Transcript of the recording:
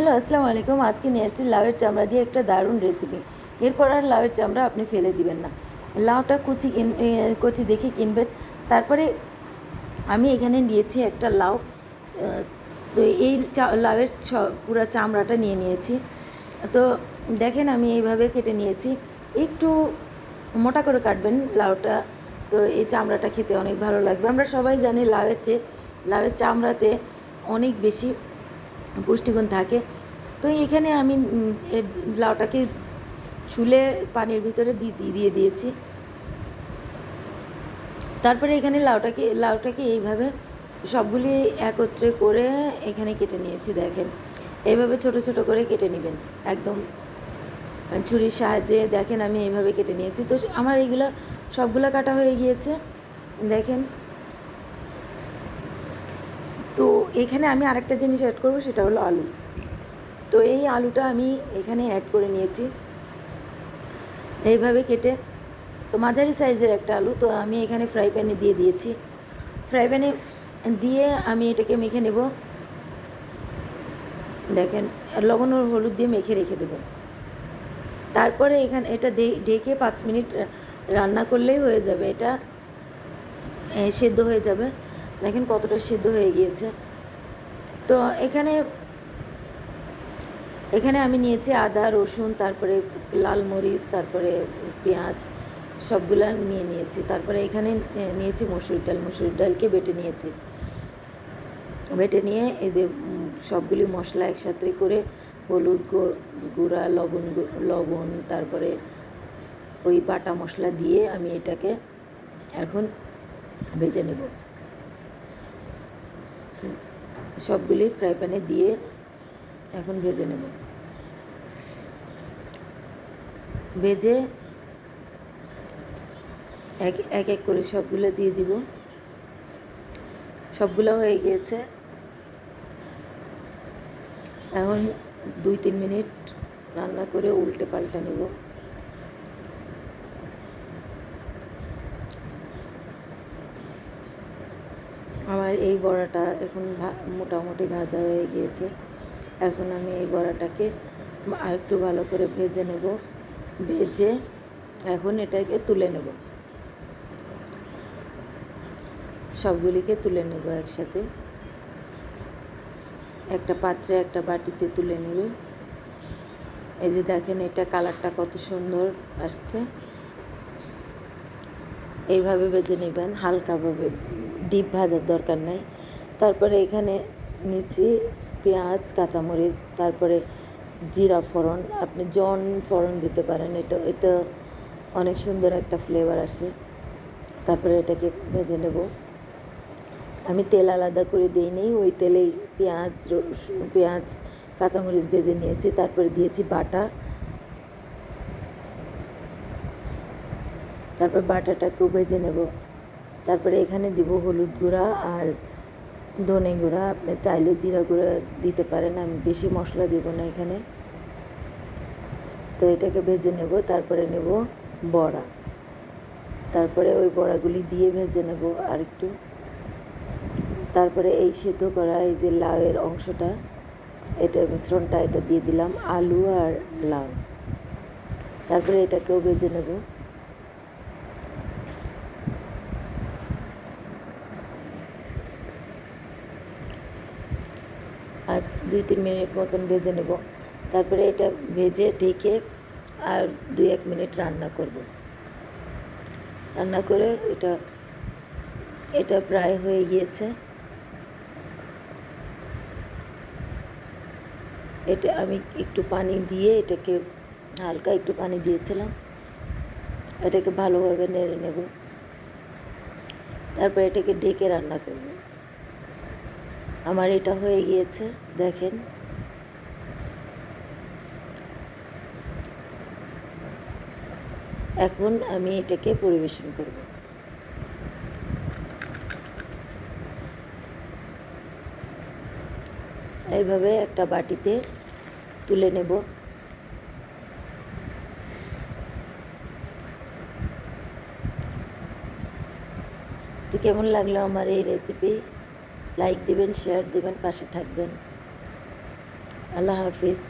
Hello, আসসালামু আলাইকুম। আজকে নিয়ে এসেছি লাউয়ের চামড়া দিয়ে একটা দারুণ রেসিপি এরপর আর লাউয়ের চামড়া আপনি ফেলে দিবেন না। লাউটা কুচি কচি দেখে কিনবেন। তারপরে আমি এখানে নিয়েছি একটা লাউ তো এই লাউয়ের পুরো চামড়াটা নিয়ে নিয়েছি। তো দেখেন আমি এইভাবে কেটে নিয়েছি। একটু মোটা করে কাটবেন লাউটা। তো এই চামড়াটা খেতে অনেক ভালো লাগবে। আমরা সবাই জানি লাউয়ের চেয়ে, লাউয়ের চামড়াতে অনেক বেশি পুষ্টিগুণ থাকে। তো এখানে আমি লাউটাকে ছুলে পানির ভিতরে দিয়ে দিয়েছি। তারপরে এখানে লাউটাকে লাউটাকে এইভাবে সবগুলি একত্রে করে এখানে কেটে নিয়েছি, দেখেন। এইভাবে ছোট ছোট করে কেটে নেবেন, একদম। ছুরির সাহায্যে দেখেন আমি এইভাবে কেটে নিয়েছি। তো আমার এইগুলো সবগুলো কাটা হয়ে গিয়েছে, দেখেন তো এখানে আমি আরেকটা জিনিস অ্যাড করব, সেটা হলো আলু। তো এই আলুটা আমি এখানে অ্যাড করে নিয়েছি। এইভাবে কেটে, তো মাঝারি সাইজের একটা আলু, তো আমি এখানে ফ্রাই প্যানে দিয়ে দিয়েছি। ফ্রাই প্যানে দিয়ে আমি এটাকে মেখে নেব। দেখেন, লবণ আর হলুদ দিয়ে মেখে রেখে দেবো। তারপরে এখানে এটা ঢেকে পাঁচ মিনিট রান্না করলেই হয়ে যাবে। এটা সেদ্ধ হয়ে যাবে। দেখেন কতটা সেদ্ধ হয়ে গিয়েছে। তো এখানে এখানে আমি নিয়েছি আদা, রসুন, তারপরে লাল মরিচ, তারপরে পেঁয়াজ, সবগুলা নিয়ে নিয়েছি। তারপরে এখানে নিয়েছি মসুর ডাল, মসুর ডালকে বেটে নিয়েছি। বেটে নিয়ে এই যে সবগুলি মশলা একসাথে করে হলুদ গুঁড়া, লবণ লবণ, তারপরে ওই বাটা মশলা দিয়ে আমি এটাকে এখন ভেজে নেব। সবগুলি ফ্রাই প্যানে দিয়ে এখন ভেজে নেব। ভেজে এক এক এক করে সবগুলো দিয়ে দিব। সবগুলো হয়ে গিয়েছে। এখন দুই, তিন মিনিট রান্না করে উল্টে পাল্টা নেব। আমার এই বড়াটা এখন মোটামুটি ভাজা হয়ে গিয়েছে। এখন আমি এই বড়াটাকে আর একটু ভালো করে ভেজে নেব। ভেজে এখন এটাকে তুলে নেব। সবগুলিকে তুলে নেব একসাথে। একটা পাত্রে একটা বাটিতে তুলে নেবে। এই যে দেখেন এটা কালারটা কত সুন্দর আসছে। এইভাবে বেজে নেবেন, হালকাভাবে ডিপ ভাজার দরকার নাই। তারপরে এখানে নিচ্ছি পেঁয়াজ, কাঁচামরিচ, তারপরে জিরা ফোড়ন। আপনি জন ফোড়ন দিতে পারেন, এটা এটা অনেক সুন্দর একটা ফ্লেভার আসে। তারপরে এটাকে ভেজে নেব। আমি তেল আলাদা করে দিই নেই ওই তেলেই পেঁয়াজ, রসুন, পেঁয়াজ, কাঁচামরিচ ভেজে নিয়েছি। তারপরে দিয়েছি বাটা। তারপর বাটাটাকেও ভেজে নেব। তারপরে এখানে দিব হলুদ গুঁড়া আর ধনে গুঁড়া। আপনি চাইলে জিরা গুঁড়া দিতে পারেন, আমি বেশি মশলা দেব না এখানে। তো এটাকে ভেজে নেব, তারপরে নেব বড়া। তারপরে ওই বড়াগুলি দিয়ে ভেজে নেব আর একটু তারপরে এই সেদ্ধ করা এই যে লাউয়ের অংশটা, এটা মিশ্রণটা এটা দিয়ে দিলাম, আলু আর লাউ। তারপরে এটাকেও ভেজে নেব। আজ দুই, তিন মিনিট মতন ভেজে নেব। তারপরে এটা ভেজে ঢেকে আর দুই, এক মিনিট রান্না করব। রান্না করে এটা এটা প্রায় হয়ে গিয়েছে। এটা আমি একটু পানি দিয়ে এটাকে হালকা একটু পানি দিয়েছিলাম। এটাকে ভালোভাবে নেড়ে নেব। তারপর এটাকে ডেকে রান্না করব। আমার এটা হয়ে গিয়েছে, দেখেন। এখন আমি এটাকে পরিবেশন করব। এইভাবে একটা বাটিতে তুলে নেব। তো কেমন লাগল আমার এই রেসিপি লাইক দিবেন শেয়ার দেবেন পাশে থাকবেন। আল্লাহ হাফিজ।